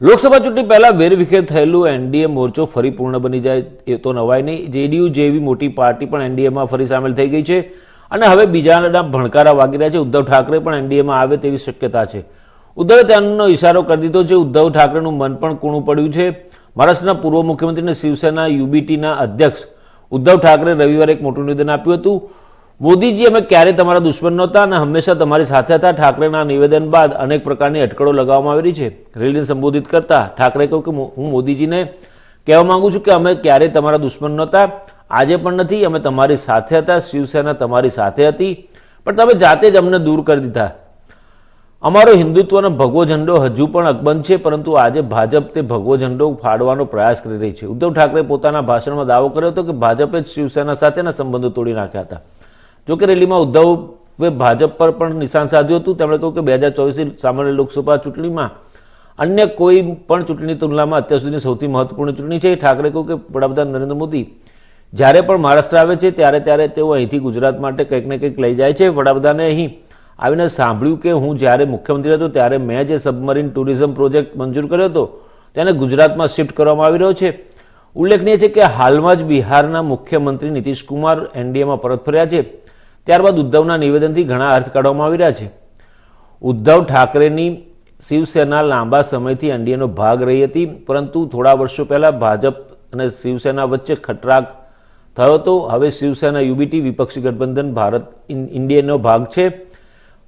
લોકસભા ચૂંટણી પહેલા વેરવિખેર થયેલું એનડીએ મોરચો ફરી પૂર્ણ બની જાય એ તો નવાય નહીં. જેડીયુ જેવી મોટી પાર્ટી પણ એનડીએમાં ફરી સામેલ થઈ ગઈ છે. અને હવે બીજાના ભણકારા વાગી રહ્યા છે. ઉદ્ધવ ઠાકરે પણ એનડીએમાં આવે તેવી શક્યતા છે. ઉદ્ધવે તેનો ઇશારો કરી દીધો છે. ઉદ્ધવ ઠાકરેનું મન પણ કૂણું પડ્યું છે. મહારાષ્ટ્રના પૂર્વ મુખ્યમંત્રી અને શિવસેના યુબીટીના અધ્યક્ષ ઉદ્ધવ ઠાકરે રવિવારે એક મોટું નિવેદન આપ્યું હતું. મોદીજી, અમે ક્યારે તમારા દુશ્મન નહોતા અને હંમેશા તમારી સાથે હતા. ઠાકરેના નિવેદન બાદ અનેક પ્રકારની અટકળો લગાવવામાં આવી છે. રેલીને સંબોધિત કરતા ઠાકરે કહ્યું કે હું મોદીજીને કહેવા માંગુ છું કે અમે ક્યારેય તમારા દુશ્મન નહોતા. આજે પણ નથી, અમે તમારી સાથે હતા. શિવસેના તમારી સાથે હતી. પણ તમે જાતે જ અમને દૂર કરી દીધા. અમારો હિન્દુત્વનો ભગવો ઝંડો હજુ પણ અકબંધ છે, પરંતુ આજે ભાજપ તે ભગવો ઝંડો ફાડવાનો પ્રયાસ કરી રહી છે. ઉદ્ધવ ઠાકરે પોતાના ભાષણમાં દાવો કર્યો હતો કે ભાજપે જ શિવસેના સાથેના સંબંધો તોડી નાખ્યા હતા. જોકે રેલીમાં ઉદ્ધવે ભાજપ પર પણ નિશાન સાધ્યું હતું. તેમણે કહ્યું કે બે હજાર ચોવીસની સામાન્ય લોકસભા ચૂંટણીમાં અન્ય કોઈ પણ ચૂંટણીની તુલનામાં અત્યાર સુધીની સૌથી મહત્વપૂર્ણ ચૂંટણી છે. ઠાકરે કહ્યું કે વડાપ્રધાન નરેન્દ્ર મોદી જ્યારે પણ મહારાષ્ટ્ર આવે છે, ત્યારે ત્યારે તેઓ અહીંથી ગુજરાત માટે કંઈક ને કંઈક લઈ જાય છે. વડાપ્રધાને અહીં આવીને સાંભળ્યું કે હું જ્યારે મુખ્યમંત્રી હતો, ત્યારે મેં જે સબમરીન ટુરિઝમ પ્રોજેક્ટ મંજૂર કર્યો હતો, તેને ગુજરાતમાં શિફ્ટ કરવામાં આવી રહ્યો છે. ઉલ્લેખનીય છે કે હાલમાં જ બિહારના મુખ્યમંત્રી નીતિશ કુમાર એનડીએમાં પરત ફર્યા છે. ત્યારબાદ ઉદ્ધવના નિવેદનથી ઘણા અર્થ કાઢવામાં આવી રહ્યા છે. ઉદ્ધવ ઠાકરેની શિવસેના લાંબા સમયથી એનડીએનો ભાગ રહી હતી, પરંતુ થોડા વર્ષો પહેલાં ભાજપ અને શિવસેના વચ્ચે ખટરાક થયો હતો. હવે શિવસેના યુબીટી વિપક્ષી ગઠબંધન ભારત ઇન્ડિયનનો ઇન્ડિયાનો ભાગ છે.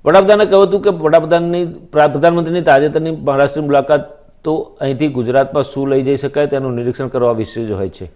વડાપ્રધાને કહ્યું હતું કે વડાપ્રધાનની, પ્રધાનમંત્રીની તાજેતરની મહારાષ્ટ્રની મુલાકાત તો અહીંથી ગુજરાતમાં શું લઈ જઈ શકાય તેનું નિરીક્ષણ કરવા વિશે જ હોય છે.